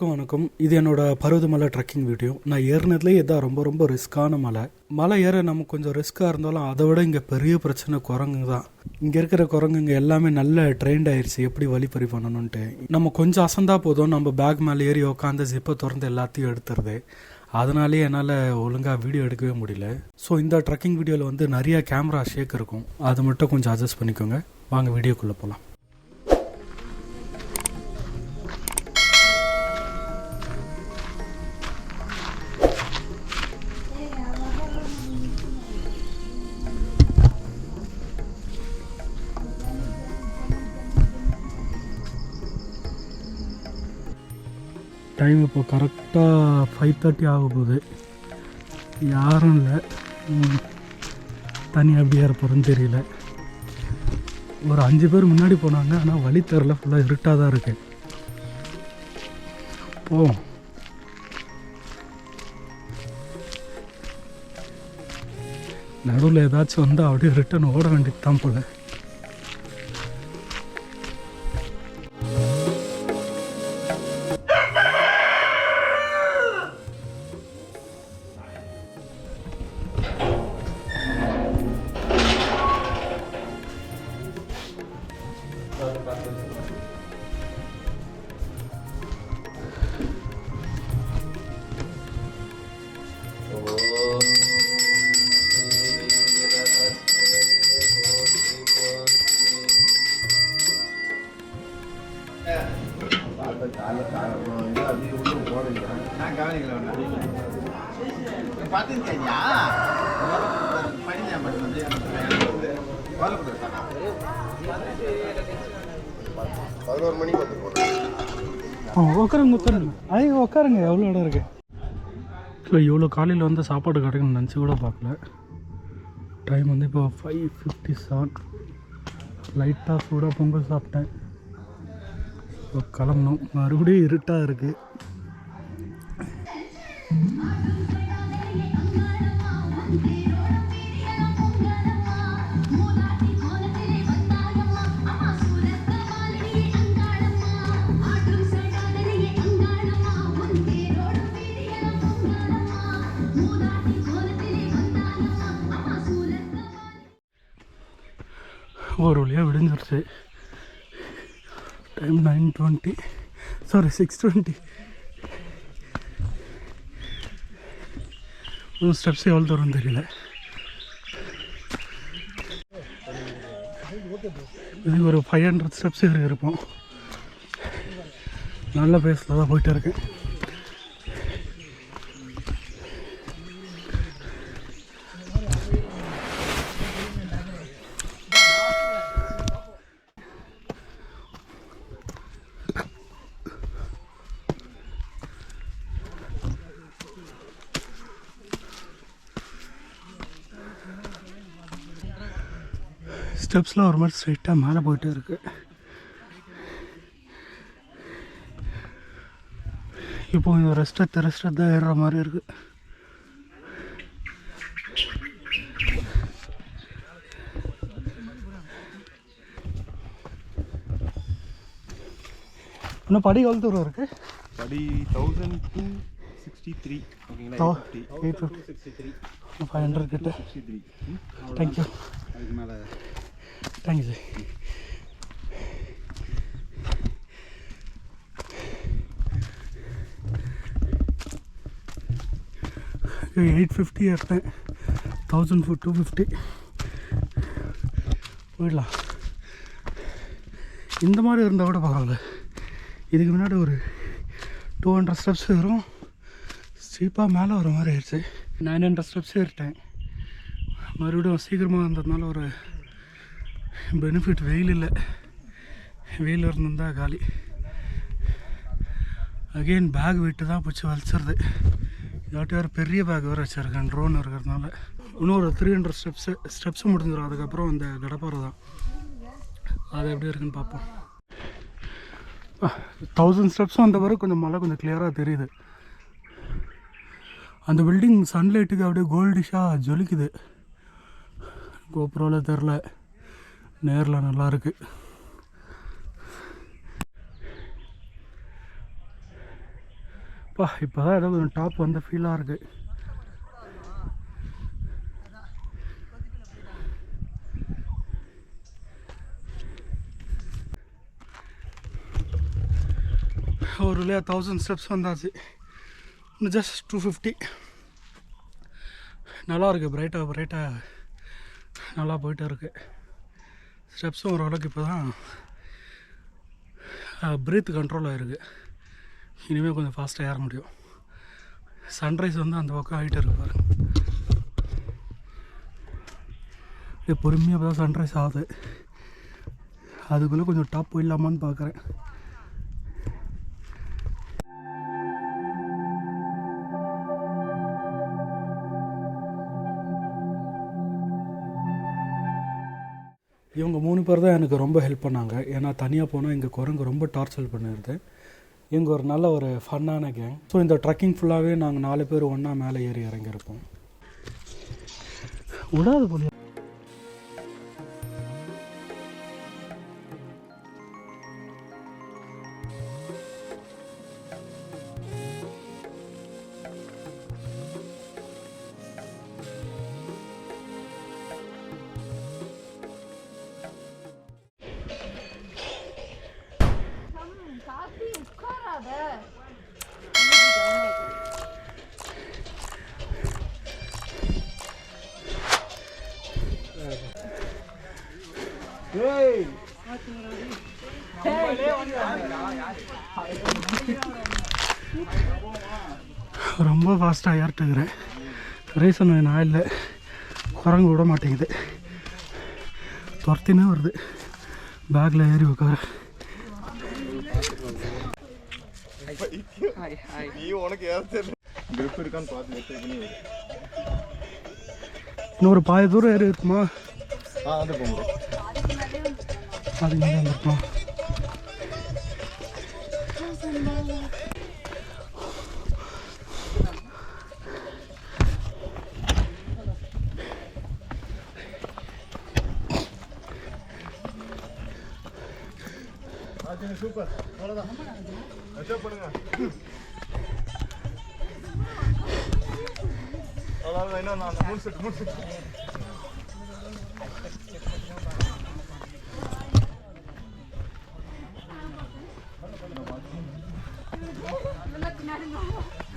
எல்லாருக்கும் வணக்கம். இது என்னோட பருவதமலை ட்ரெக்கிங் வீடியோ நான் ஏறினதுலேயே இதான் ரொம்ப ரொம்ப ரிஸ்க்கான மலை மலை ஏற நமக்கு கொஞ்சம் ரிஸ்க்காக இருந்தாலும் அதை விட இங்கே பெரிய பிரச்சனை குரங்கு தான். இங்கே இருக்கிற குரங்குங்க எல்லாமே நல்ல ட்ரெயின்ட் ஆயிடுச்சு எப்படி வழிப்பறி பண்ணணுன்ட்டு நம்ம கொஞ்சம் அசந்தா போதும். நம்ம பேக் மேலே ஏறி உட்காந்து ஜிப்பை திறந்து எல்லாத்தையும் எடுத்துருது அதனாலேயே என்னால் ஒழுங்காக வீடியோ எடுக்கவே முடியல. ஸோ இந்த ட்ரெக்கிங் வீடியோவில் வந்து நிறைய கேமரா ஷேக் இருக்கும். அது மட்டும் கொஞ்சம் அட்ஜஸ்ட் பண்ணிக்கோங்க. வாங்க வீடியோக்குள்ளே போகலாம் டைம் இப்போ கரெக்டாக ஃபைவ் தேர்ட்டி ஆக போகுது. யாரும் இல்லை. தனி அப்படியே ஏற தெரியல. ஒரு அஞ்சு பேர் முன்னாடி போனாங்க ஆனால் வழி தெரில ஃபுல்லாக இருட்டாக தான் இருக்கு. போவோம். நடுவில் ஏதாச்சும் வந்தால் அப்படியே ரிட்டன் ஓட வேண்டியது தான் போல. இல்லை இவ்வளோ காலையில் வந்து சாப்பாடு கிடைக்குன்னு நினச்சி கூட பார்க்கல. டைம் வந்து இப்போ ஃபைவ் ஃபிஃப்டி செவன் லைட்டாக சூடாக பொங்கல் சாப்பிட்டேன். இப்போ கிளம்பணும். மறுபடியும் இருட்டாக இருக்குது ஒரு வழியாக விடிஞ்சிருச்சு. Time nine twenty sorry six twenty இன்னும் ஸ்டெப்ஸ் எவ்வளோ தூரம் தெரியல. இது ஒரு ஃபைவ் ஹண்ட்ரட் ஸ்டெப்ஸ் இருப்போம். நல்ல பேஸில் தான் போயிட்டு இருக்கேன். ஸ்டெப்ஸில் ஒரு மாதிரி ஸ்ட்ரைட்டாக மேலே போயிட்டே இருக்கு. இப்போ இந்த ரெஸ்ட் எடுத்து ரெஸ்ட் எடுத்து ஏறுற மாதிரி இருக்கு. இன்னும் படி எவ்வளோ தூரம் இருக்கு? படி தௌசண்ட் டூ சிக்ஸ்டி த்ரீ ஓகேங்களா eight fifty sixty three five hundred கிட்ட. தேங்க்யூ அதுக்கு மேலே thank you sir eight fifty எடுத்தேன் தௌசண்ட் ஃபோர் டூ ஃபிஃப்டி போயிடலாம். இந்த மாதிரி இருந்தால் கூட பரவாயில்ல. இதுக்கு முன்னாடி ஒரு டூ ஹண்ட்ரட் ஸ்டெப்ஸ் வரும். ஸ்டீப்பாக மேலே வர மாதிரி ஆயிடுச்சு. நைன் ஹண்ட்ரட் ஸ்டெப்ஸ் ஏறிட்டேன். மறுபடியும் சீக்கிரமாக வந்ததுனால ஒரு பெனிஃபிட் வெயில் இல்லை வெயில் இருந்திருந்தால் காலி. அகெயின் பேக் விட்டு தான் பிடிச்சி வலிச்சிருது இதாட்டி வேறு பெரிய பேக் வேறு வச்சுருக்கேன் ட்ரோன் இருக்கிறதுனால. இன்னும் ஒரு த்ரீ ஹண்ட்ரட் ஸ்டெப்ஸு ஸ்டெப்ஸு முடிஞ்சிடும் அதுக்கப்புறம் அந்த கடப்பாறை தான் அது எப்படி இருக்குன்னு பார்ப்போம் தௌசண்ட் ஸ்டெப்ஸும் வந்த பிறகு கொஞ்சம் மழை கொஞ்சம் கிளியராக தெரியுது. அந்த பில்டிங் சன்லைட்டுக்கு அப்படியே கோல்டிஷாக ஜொலிக்குது. கோப்ரோவில் தெரில. நேரில் நல்லா இருக்கு பா இப்போ தான் ஏதோ கொஞ்சம் டாப் வந்து ஃபீலாக இருக்குது ஒரு வழியாக தௌசண்ட் ஸ்டெப்ஸ் வந்தாச்சு. இன்னும் ஜஸ்ட் டூ ஃபிஃப்டி நல்லா இருக்குது பிரைட்டாக பிரைட்டாக நல்லா போயிட்டே இருக்குது ஸ்டெப்ஸும் ஓரளவுக்கு இப்போ தான் ப்ரீத் கண்ட்ரோல் ஆகிருக்கு இனிமேல் கொஞ்சம் ஃபாஸ்ட்டாக ஏற முடியும். சன்ரைஸ் வந்து அந்த பக்கம் ஆகிட்டு இருக்கு பாருங்க இது பொறுமையாக தான் சன்ரைஸ் ஆகுது. அதுக்குள்ளே கொஞ்சம் டாப் போயிடலாமான்னு பார்க்குறேன் இவங்க மூணு பேர் தான் எனக்கு ரொம்ப ஹெல்ப் பண்ணாங்க. ஏன்னா தனியாக போனால் இங்கே குரங்கு ரொம்ப டார்ச்சர் பண்ணிடுது இவங்க ஒரு நல்ல ஒரு ஃபன்னான கேங் ஸோ இந்த ட்ரக்கிங் ஃபுல்லாகவே நாங்கள் நாலு பேர் ஒன்றா மேலே ஏறி இறங்கியிருப்போம். விடாது போல ரீசன் நான் இல்லை. குரங்கு விட மாட்டேங்குது. துரத்தினே வருது. பேக்கில் ஏறி உட்கார உனக்கு தெரியல இன்னொரு பாய தூரம் ஏறி இருக்குமா? அதுக்கு மேலே வந்துருக்கோம்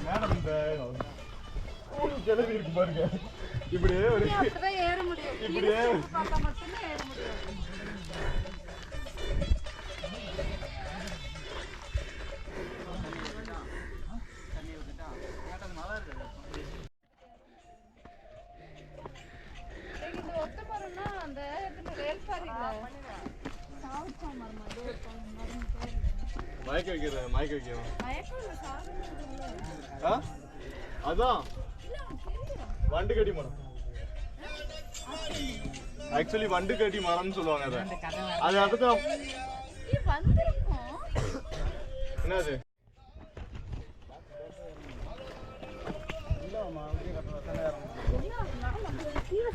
மேடம் இந்த கிளவி இருக்கு பாருங்க இப்படியே ஒரு ஏற முடியும் இப்படியே மயக்க வைக்கிறேன் மயக்க ஆ? அதான். வண்டு கட்டி மரம். ஆக்சுவலி வண்டு கட்டி மரம்னு சொல்லுவாங்க அதை. அது அதுதான். என்னது? இங்கே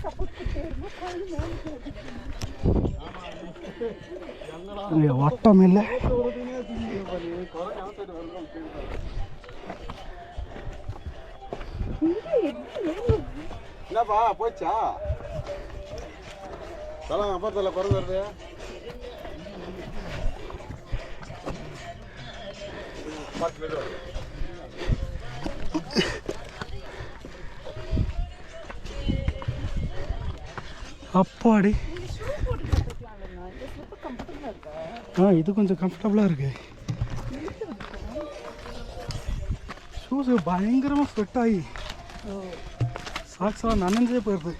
வட்டம் இல்லை. என்னப்பா போச்சா சொல்லுங்க அப்பா தலை குறைஞ்சு வருது. பார்த்து மெதுவா. அப்பாடி. ஆ இது கொஞ்சம் கம்ஃபர்டபுளாக இருக்கு. ஷூஸ் பயங்கரமாக ஸ்வெட் ஆகி. சாக்ஸ்லாம் நனைஞ்சே போயிடுது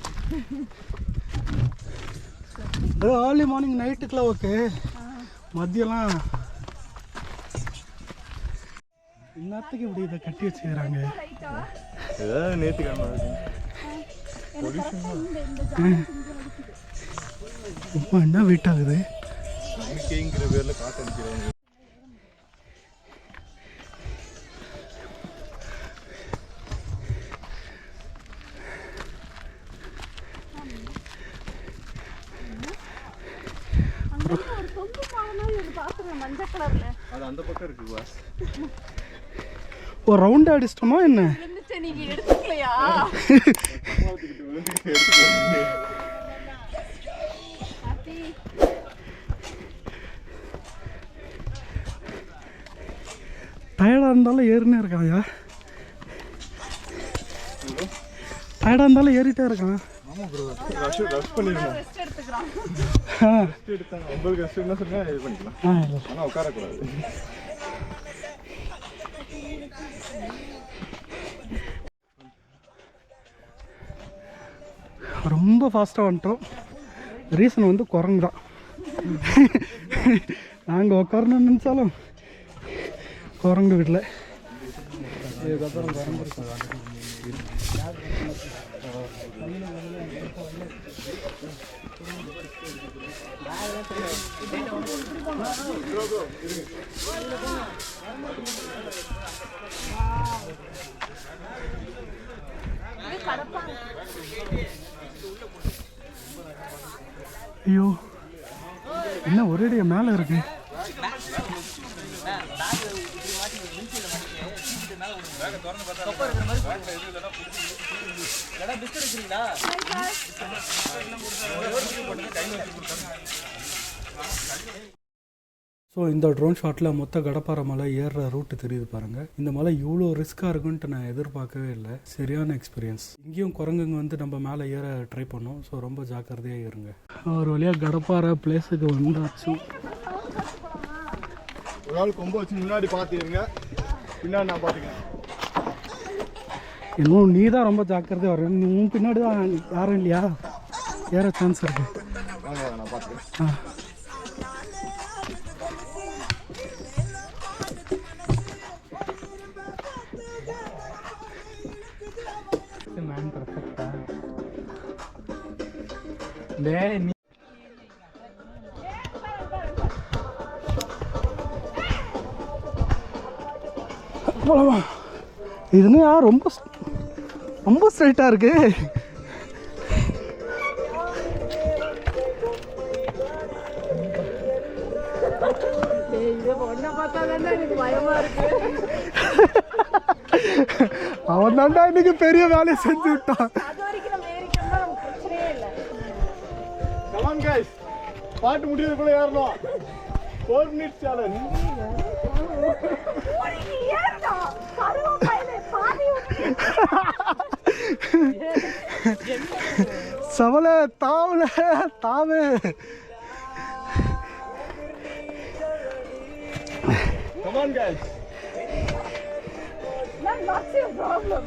அது ஏர்லி மார்னிங் நைட்டுக்கெலாம் ஓகே மதியம்லாம் எல்லாத்துக்கும் இப்படி இதை கட்டி வச்சுக்கிறாங்க. ரொம்ப என்ன வெயிட் ஆகுது? கேங்கிற பேர்ல மஞ்சள் கலர்ல அது அந்த பக்கம் இருக்கு பாஸ் ஒரு ரவுண்ட் அடிச்சிட்டோமா என்ன? நீங்க எடுத்துக்கலையா? டயர்டாக இருந்தாலும் ஏறினே இருக்காயா டயர்டாக இருந்தாலும் ஏறிட்டே இருக்கான். ரொம்ப ஃபாஸ்ட்டாக வந்துட்டோம். ரீசன் வந்து குரங்கு தான். நாங்கள் உட்காரணும்னு நினச்சாலும் குரங்கு வீட்டில் ஐயோ என்ன ஒரேடியா மேலே இருக்கு ஸோ இந்த ட்ரோன் ஷாட்டில் மொத்த கடப்பாறை மலை ஏறுற ரூட்டு தெரியுது பாருங்கள் இந்த மலை இவ்வளோ ரிஸ்க்காக இருக்குன்ட்டு நான் எதிர்பார்க்கவே இல்லை. சரியான எக்ஸ்பீரியன்ஸ் இங்கேயும் குரங்குங்க வந்து நம்ம மேலே ஏற ட்ரை பண்ணோம். ஸோ ரொம்ப ஜாக்கிரதையாக இருங்க. ஒரு வழியாக கடப்பாறை பிளேஸுக்கு வந்தாச்சு. ஒரு ஆள் கொம்ப வச்சு முன்னாடி பார்த்துருங்க பின்னாடி நான் பார்த்துக்கிறேன். இன்னும் நீ தான் ரொம்ப ஜாக்கிரதையாக வர நீ உன் பின்னாடி தான் யாரும் இல்லையா? ஏற சான்ஸ் இருக்கு. ஆ. டேய் இதுன்னு ரொம்ப ரொம்ப ஸ்ட்ரைட்டாக இருக்கு. அவன் தாண்டா இன்னைக்கு பெரிய வேலையை செஞ்சு விட்டான். பாட்டு முடியறதுக்குள்ள ஏறணும். Four minutes challenge சவலை தாவல தாவு come on guys That's your problem.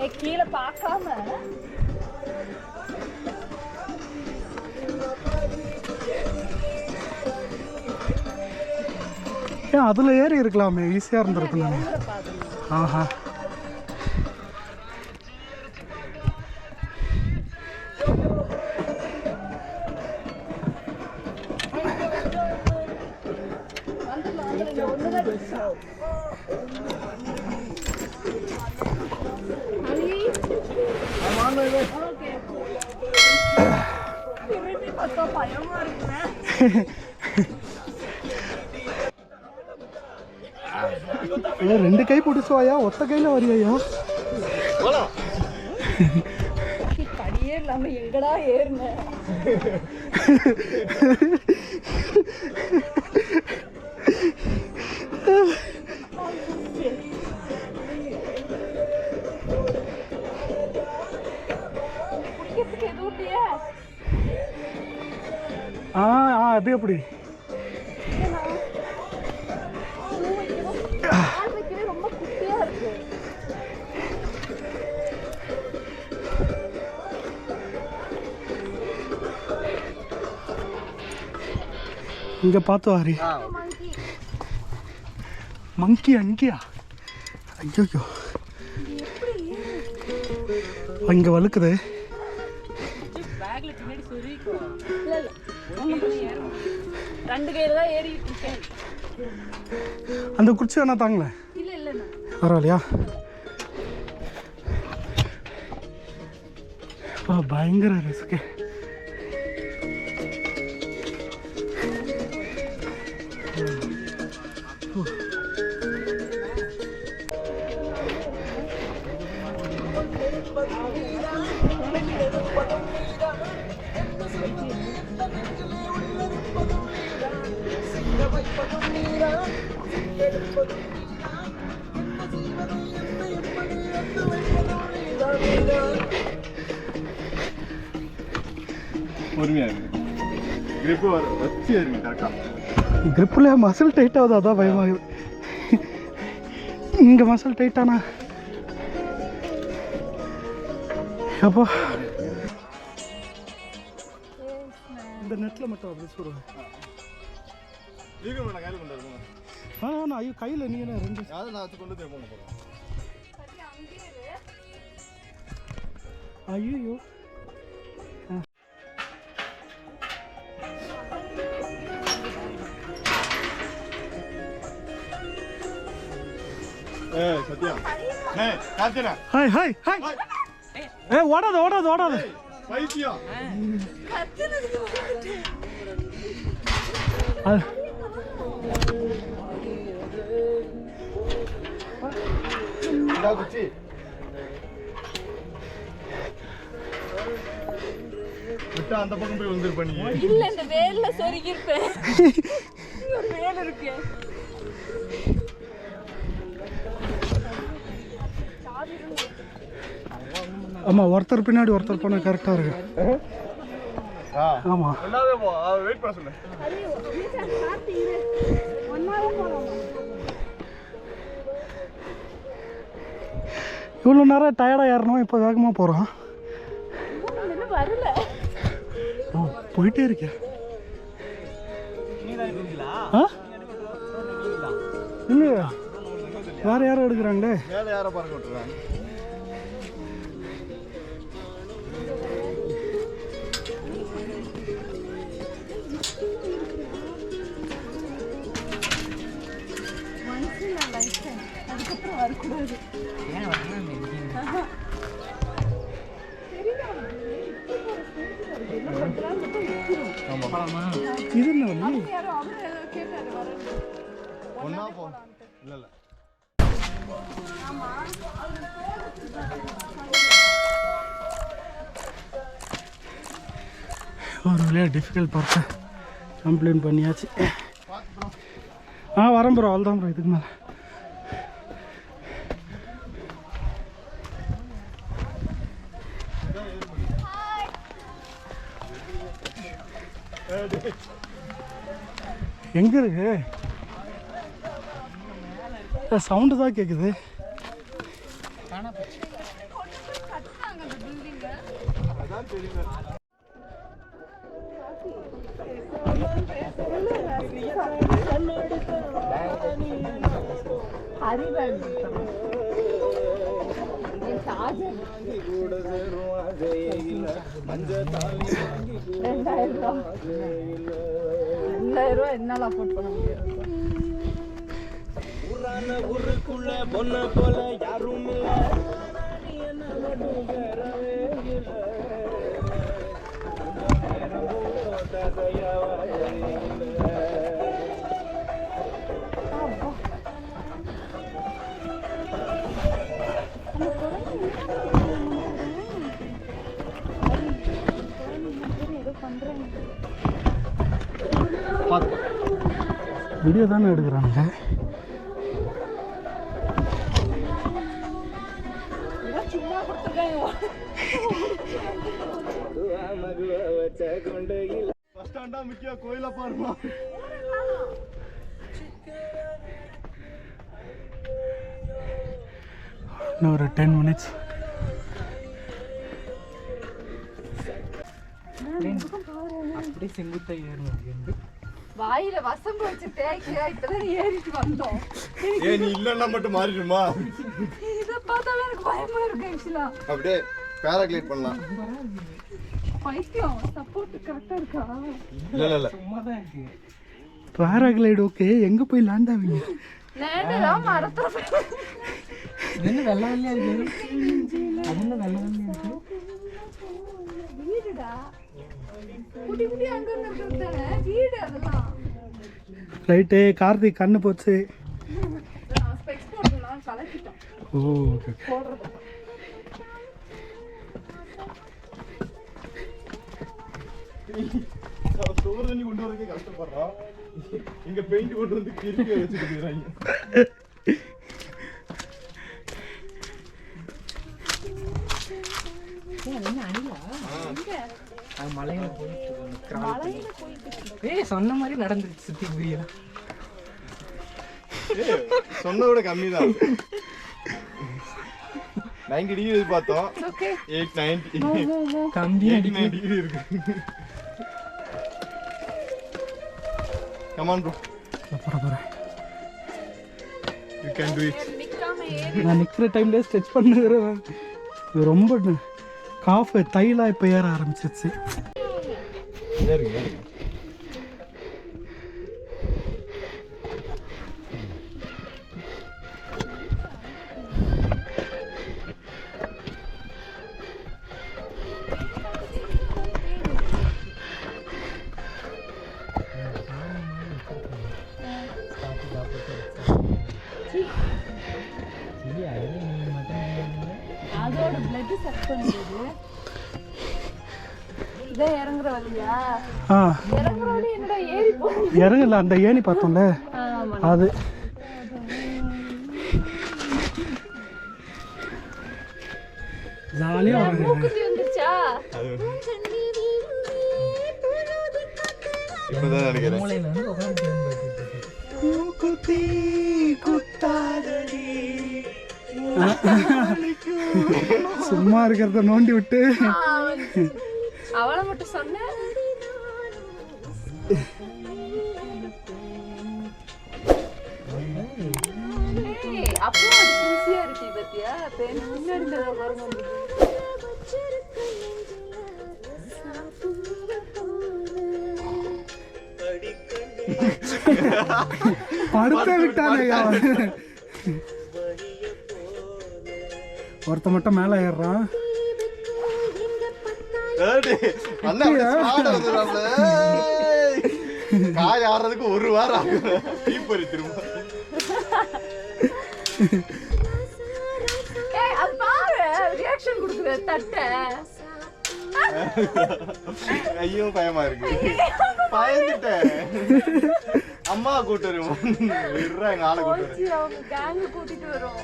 ஏய், கீழே பார்க்காம ஏன் அதில் ஏறி இருக்கலாமே ஈஸியாக இருந்திருக்கும் ஆஹா. பிடிச்சுவாயா ஒத்த கையில் வரியாயா? படியே இல்லாம எங்கடா ஏறின ஆ ஆ அது எப்படி? இங்கே பார்த்து வாரி மங்கி அங்கேயா? ஐயோ இங்கே வழுக்குது. அந்த குச்சி வேணா தாங்களேன் பரவாயில்லையா? பயங்கர ரிஸ்க்கு. பொறுமையா இருக்கு. கிரிப்பு வச்சு இருக்கு கரெக்டா கிரிப்பில் மசில் டைட் ஆகுது அதான் பயமாகுது இங்கே மசில் டைட்டானா அப்போ. இந்த நெட்டில் மட்டும் அப்படி சொல்லுவேன் கையில் நான் ஐயோ கையில் நீ என்ன ரெண்டு யாரும் நான் வச்சு கொண்டு போய் போன போகிறோம் ஐயோ ஹாய் ஹாய் ஹாய். ஏ ஓடாது ஓடாது ஓடாது. பைத்தியம். குச்சி விட்டா அந்த பக்கம் போய் வந்துருப்ப நீ இல்ல இந்த வேல்ல சொருகிருப்பேன் இங்க ஒரு வேல் இருக்கு. ஆமாம் ஒருத்தர் பின்னாடி ஒருத்தர் போனால் கரெக்டாக இருக்கு. ஆ. ஆமாம் ஒன்னாவே போ வெயிட் பண்ண சொல்லு. இவ்வளோ நேரம் டயர்டாக ஏறணும்? இப்போ வேகமாக போகிறோம் வரல ஓ போயிட்டே இருக்கேன் ஆ? இல்லையா? வேற யாரும் எடுக்கிறாங்களே? மேலே யாரை பறக்க அதுக்கப்புறம் வரக்கூடாது. இது என்ன வரேன்னு ஒன்னா போ. இல்ல இல்ல. ஒரு வழியாக டிஃபிகல்ட் பார்த்து கம்ப்ளைண்ட் பண்ணியாச்சு. ஆ வரேன் ப்ரோ அவ்வளோதான் ப்ரோ இதுக்கு மேலே. எங்கே இருக்குது சவுண்டு தான் கேட்குது ஏதோ பண்றேன் பார்த்து வீடியோ தானே எடுக்கிறானுங்க? பஸ் ஸ்டாண்டா முக்கியம் கோயில பாருமா இன்னும் ஒரு டென் மினிட்ஸ் வாயில வசம்பு வச்சு தேய்க்க இப்பதான் ஏறிட்டு வந்தோம். ஏ நீ இல்லன்னா மட்டும் மாறிடுமா? இதை பார்த்தாலே எனக்கு பயமா இருக்கு ஆக்சுவலா அப்படியே பேராகிளைட் பண்ணலாம். பைத்தியம் சப்போர்ட் கரெக்டா இருக்கா? இல்ல இல்ல இல்ல. பேராகிளைடு ஓகே எங்கே போய் லேண்ட் ஆவீங்க? லேண்டு தான் மரத்துல என்ன வெள்ளை வெள்ளையா இருக்கு? அது என்ன வெள்ளை வெள்ளையா இருக்கு? வீடுடா. குட்டி குட்டி அங்க இருந்து இருக்கிறது தானே வீடு அதெல்லாம் ரைட்டு கார்த்திக் கண்ணு போச்சு. நான் ஸ்பெக்ஸ் போட்டுலாம் கலக்கிட்டோம். ஓ ஓகே போடுறது. சோறு தண்ணி கொண்டு வரதுக்கே கஷ்டப்படுறான் இங்க பெயிண்ட் கொண்டு வந்து கிறுக்கி வச்சுட்டு போயிடுறாங்க. மலையில போயிட்டு ஏய் சொன்ன மாதிரி நடந்துருச்சு சுத்தி புரியா ஏய், சொன்னதோட கம்மி தான் நைன்டி டிகிரி பார்த்தோம் எயிட் நைன்டி நைன் டிகிரி இருக்கு. கமான் ப்ரோ போகிறேன் போகிறேன் யூ கேன் டு இட் நான் நிற்கிற டைம்லேயே ஸ்ட்ரெச் பண்ணுறேன் இது ரொம்ப காஃப் தைலா இப்போ ஏற ஆரம்பிச்சிருச்சு. இதான் இறங்குற வழியா? ஆ. இறங்குற வழி என்னடா ஏறி போ? இறங்கல அந்த ஏணி பார்த்தோம்ல. ஆமா அது. வந்துருச்சா? இப்பதான் நினைக்கிறேன். குத்தாதடி. சும்மா இருக்கிறத நோண்டி விட்டு. அவளை மட்டும் சொன்ன? அப்போ பத்தியா பாருங்க. வந்தது. படுத்த விட்டானே ஒருத்த மட்டும் மேலே ஏறுறான். காய் ஆடுறதுக்கு ஒரு வாரம் ஆகும் தீப்பறி திரும்ப. ஐயோ பயமா இருக்கு. பயந்துட்டேன். அம்மா கூட்டு வருவோம். விடுறா எங்க ஆளை கூட்டு கூட்டிட்டு வரும்.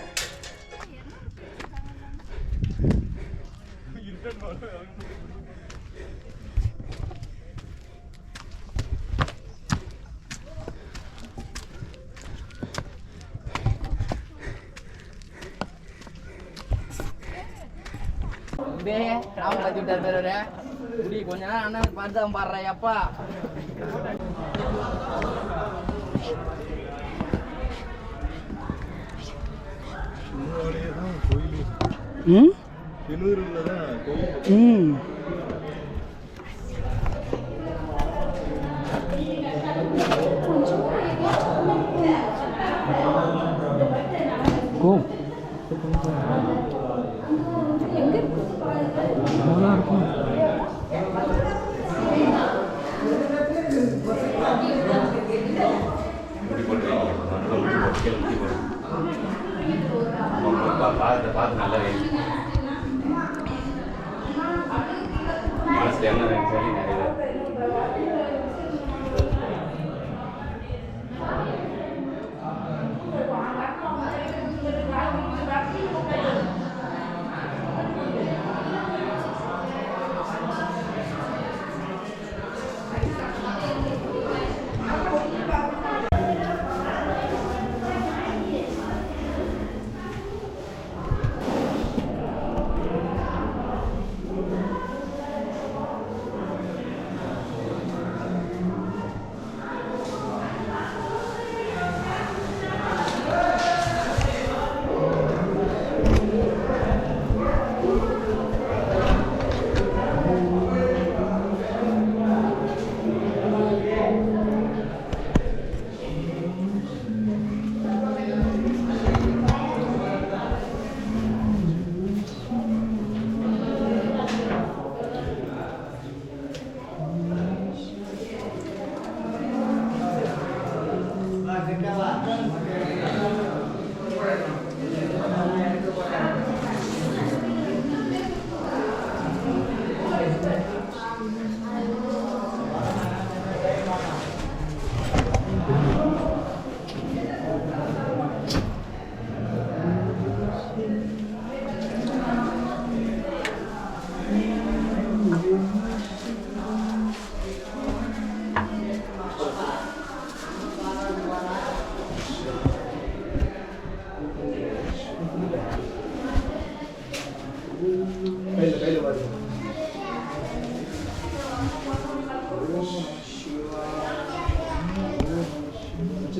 டேய் ராம் கத்தி விட்டார் பேர் அவரு குடி கொஞ்ச நேரம் அண்ணன் பார்த்து தான் பாடுறா அப்பா ம் திருநூறுல தான் கோயில் ம் மனசுல என்ன நினைச்சாலும் நிறைய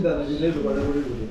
시다는 일내로 가려고 일부러